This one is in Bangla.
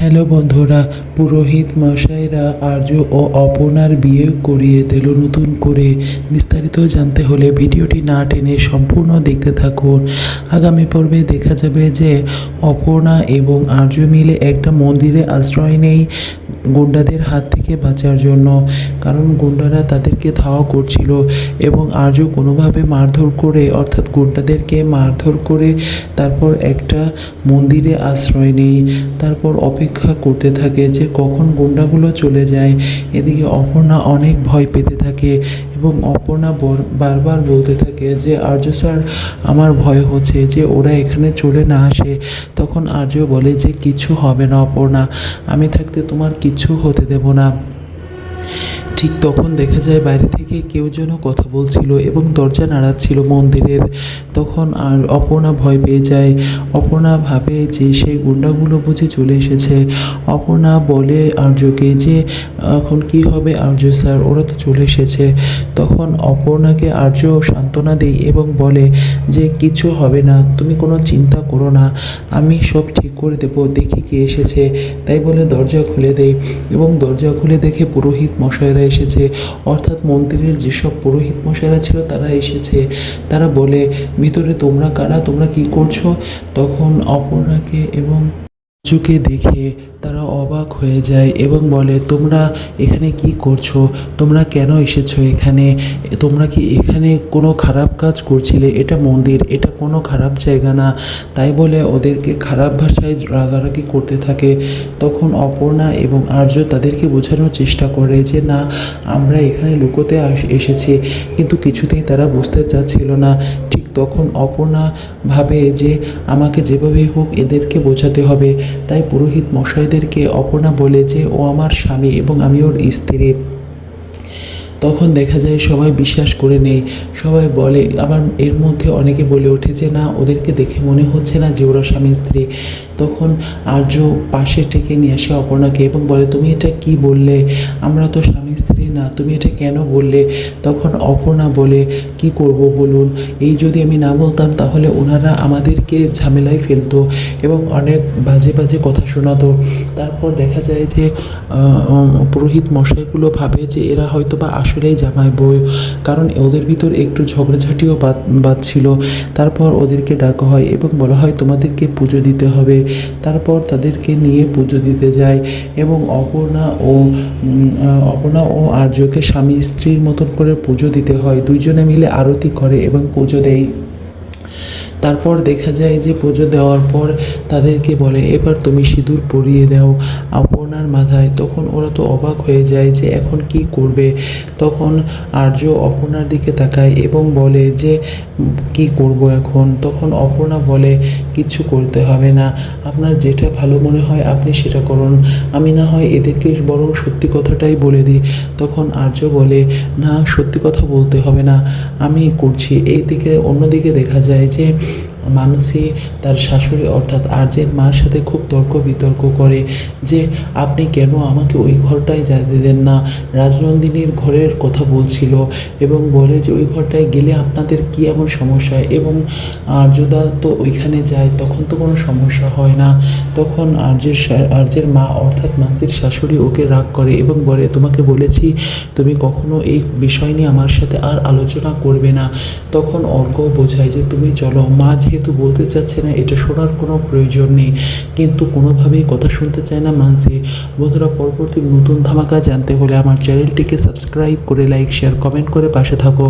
হ্যালো বন্ধুরা, পুরোহিত মশাইরা আর্য ও অপনার বিয়ে করিয়ে দিল নতুন করে। বিস্তারিত জানতে হলে ভিডিওটি না টেনে সম্পূর্ণ দেখতে থাকুন। আগামী পর্বে দেখা যাবে যে অপর্ণা এবং আর্য মিলে একটা মন্দিরে আশ্রয় নেই। গুন্ডাদের হাত থেকে বাঁচার জন্য, কারণ গুন্ডারা তাদেরকে ধাওয়া করছিল এবং আর্য কোনোভাবে মারধর করে, অর্থাৎ গুন্ডাদেরকে মারধর করে তারপর একটা মন্দিরে আশ্রয় নেই, তারপর অপেক্ষা করতে থাকে যে কখন গুন্ডাগুলো চলে যায়। এদিকে অপর্ণা অনেক ভয় পেতে থাকে এবং অপর্ণা বর- বারবার বলতে থাকে যে, আর্য স্যার, আমার ভয় হচ্ছে যে ওরা এখানে চলে না আসে। তখন আর্য বলে যে, কিছু হবে না অপর্ণা, আমি থাকতে তোমার কিছু হতে দেব না। ঠিক তখন দেখা যায় বাইরে থেকে কেউ যেন কথা বলছিল এবং দরজা নাড়াচ্ছিল মন্দিরের। তখন আর অপর্ণা ভয় পেয়ে যায়। অপর্ণা ভাবে যে সেই গুন্ডাগুলো বুঝে চলে এসেছে। অপর্ণা বলে আর্যকে যে, এখন কি হবে আর্য স্যার? ওরা তো চলে এসেছে। তখন অপর্ণাকে আর্য সান্ত্বনা দেয় এবং বলে যে, কিছু হবে না, তুমি কোনো চিন্তা করো না। আমি সব ঠিক করে দেবো, দেখি কে এসেছে। তাই বলে দরজা খুলে দেয় এবং দরজা খুলে দেখে পুরোহিত মশাইরা এসেছে। অর্থাৎ মন্দিরের যেসব পুরোহিত মশাইরা ছিল, তারা এসেছে। তারা বলে, ভিতরে তোমরা কারা? তোমরা কি করছ? তখন অপর্ণাকে এবং চুকে দেখে তারা অবাক হয়ে যায় এবং বলে, তোমরা এখানে কি করছ? তোমরা কেন এসেছ এখানে? তোমরা কি এখানে কোনো খারাপ কাজ করছিলে? এটা মন্দির, এটা কোনো খারাপ জায়গা না। তাই বলে ওদেরকে খারাপ ভাষায় রাগারাগি করতে থাকে। তখন অপর্ণা এবং আর্য তাদেরকে বোঝানোর চেষ্টা করে যে, না, আমরা এখানে লুকোতে এসেছি। কিন্তু কিছুতেই তারা বুঝতে চাচ্ছিল না। ঠিক তখন অপর্ণা ভাবে যে আমাকে যেভাবে হোক এদেরকে বোঝাতে হবে। তাই পুরোহিত মশাইদেরকে অপর্ণা বলে যে, ও আমার স্বামী এবং আমি ওর স্ত্রী। তখন দেখা যায় সবাই বিশ্বাস করে নেই, সবাই বলে, আবার এর মধ্যে অনেকে বলে ওঠে যে, না, ওদেরকে দেখে মনে হচ্ছে না যে ওরা স্বামী স্ত্রী। তখন আর্য পাশে থেকে নিয়ে আসে অপর্ণাকে এবং বলে, তুমি এটা কি বললে? আমরা তো স্বামী স্ত্রী না, তুমি এটা কেন বললে? তখন অপর্ণা বলে, কি করব বলুন? এই যদি আমি না বলতাম, তাহলে ওনারা আমাদেরকে ঝামেলায় ফেলতো। এবং অনেক বাজে বাজে কথা শোনাতো। তারপর দেখা যায় যে পুরোহিত মশাইগুলো ভাবে যে, এরা হয়তো বা আসলেই জামাই বই কারণ ওদের ভিতর একটু ঝগড়াঝাটিও বাদ ছিল। তারপর ওদেরকে ডাকা হয় এবং বলা হয়, তোমাদেরকে পুজো দিতে হবে। তারপর তাদেরকে নিয়ে পুজো দিতে যায় এবং অপর্ণা ও অপর্ণা ও আর্যকে স্বামী স্ত্রীর মতন করে পুজো দিতে হয়। দুইজনে মিলে আরতি করে এবং পুজো দেয়। তারপর দেখা যায় যে পুজো দেওয়ার পর তাদেরকে বলে, এবার তুমি সিঁদুর পরিয়ে দাও। অপর্ণার মাথায় তখন ওরা তো অবাক হয়ে যায় যে এখন কি করবে। তখন আর্য অপর্ণার দিকে তাকায় এবং বলে যে, কি করব এখন? তখন অপর্ণা বলে কিচ্ছু করতে হবে না। আপনার যেটা ভালো মনে হয় আপনি সেটা করুন। আমি না হয় এদেরকে বরং সত্যি কথাটাই বলে দিই। তখন আর্য বলে, না, সত্যি কথা বলতে হবে না। আমি করছি। এই দিকে অন্যদিকে দেখা যায় যে মানসী তার শাশুড়ি অর্থাৎ আর্যের মার সাথে খুব তর্ক বিতর্ক করে যে, আপনি কেন আমাকে ওই ঘরটায় যেতে দেন না? রাজনন্দিনীর ঘরের কথা বলছিল এবং বলে যে, ওই ঘরটায় গেলে আপনাদের কী এমন সমস্যা? এবং আর্যদা তো ওইখানে যায়, তখন তো কোনো সমস্যা হয় না। তখন আর্যের আর্যের মা অর্থাৎ মানসির শাশুড়ি ওকে রাগ করে এবং বলে, তোমাকে বলেছি তুমি কখনো এই বিষয় নিয়ে আমার সাথে আর আলোচনা করবে না। তখন অর্ঘ বোঝায় যে, তুমি চলো, মা যেহেতু বলতে চাচ্ছে না, এটা শোনার কোনো প্রয়োজন নেই। কিন্তু কোনোভাবেই কথা শুনতে চায় না মানসি। বন্ধুরা, পরবর্তী নতুন ধামাকা জানতে হলে আমার চ্যানেলটিকে সাবস্ক্রাইব করে, লাইক, শেয়ার, কমেন্ট করে পাশে থাকো।